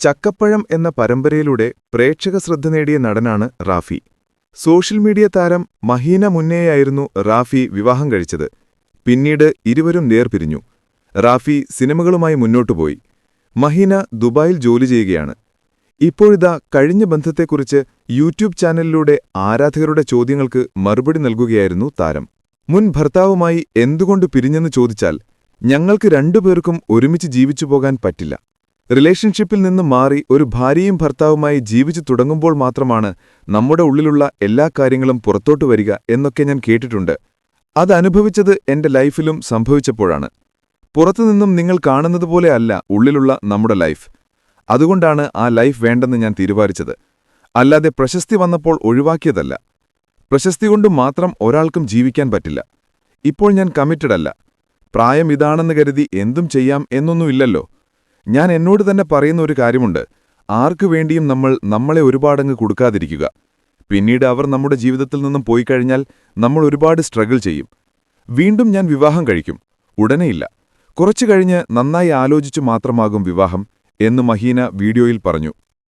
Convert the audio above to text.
ചക്കപ്പഴം എന്ന പരമ്പരയിലൂടെ പ്രേക്ഷക ശ്രദ്ധ നേടിയ നടനാണ് റാഫി. സോഷ്യൽ മീഡിയ താരം മഹീന മുന്നേയായിരുന്നു റാഫി വിവാഹം കഴിച്ചത്. പിന്നീട് ഇരുവരും നേർപിരിഞ്ഞു റാഫി സിനിമകളുമായി മുന്നോട്ടുപോയി മഹീന ദുബായിൽ ജോലി ചെയ്യുകയാണ്. ഇപ്പോഴിതാ കഴിഞ്ഞ ബന്ധത്തെക്കുറിച്ച് യൂട്യൂബ് ചാനലിലൂടെ ആരാധകരുടെ ചോദ്യങ്ങൾക്ക് മറുപടി നൽകുകയായിരുന്നു താരം. മുൻ ഭർത്താവുമായി എന്തുകൊണ്ട് പിരിഞ്ഞെന്ന് ചോദിച്ചാൽ ഞങ്ങൾക്ക് രണ്ടുപേർക്കും ഒരുമിച്ച് ജീവിച്ചു പോകാൻ പറ്റില്ല. റിലേഷൻഷിപ്പിൽ നിന്ന് മാറി ഒരു ഭാര്യയും ഭർത്താവുമായി ജീവിച്ചു തുടങ്ങുമ്പോൾ മാത്രമാണ് നമ്മുടെ ഉള്ളിലുള്ള എല്ലാ കാര്യങ്ങളും പുറത്തോട്ട് വരിക എന്നൊക്കെ ഞാൻ കേട്ടിട്ടുണ്ട്. അതനുഭവിച്ചത് എന്റെ ലൈഫിലും സംഭവിച്ചപ്പോഴാണ്. പുറത്തുനിന്നും നിങ്ങൾ കാണുന്നതുപോലെ അല്ല ഉള്ളിലുള്ള നമ്മുടെ ലൈഫ്. അതുകൊണ്ടാണ് ആ ലൈഫ് വേണ്ടെന്ന് ഞാൻ തീരുമാനിച്ചത്. അല്ലാതെ പ്രശസ്തി വന്നപ്പോൾ ഒഴിവാക്കിയതല്ല. പ്രശസ്തി കൊണ്ട് മാത്രം ഒരാൾക്കും ജീവിക്കാൻ പറ്റില്ല. ഇപ്പോൾ ഞാൻ കമ്മിറ്റഡല്ല പ്രായം ഇതാണെന്ന് കരുതി എന്തും ചെയ്യാം എന്നൊന്നുമില്ലല്ലോ ഞാൻ എന്നോട് തന്നെ പറയുന്ന ഒരു കാര്യമുണ്ട്. ആർക്കു വേണ്ടിയും നമ്മൾ നമ്മളെ ഒരുപാടങ്ങ് കൊടുക്കാതിരിക്കുക. പിന്നീട് അവർ നമ്മുടെ ജീവിതത്തിൽ നിന്നും പോയി കഴിഞ്ഞാൽ നമ്മൾ ഒരുപാട് സ്ട്രഗിൾ ചെയ്യും. വീണ്ടും ഞാൻ വിവാഹം കഴിക്കും. ഉടനെയില്ല കുറച്ചു കഴിഞ്ഞ് നന്നായി ആലോചിച്ചു മാത്രമാകും വിവാഹം എന്ന് മഹീന വീഡിയോയിൽ പറഞ്ഞു.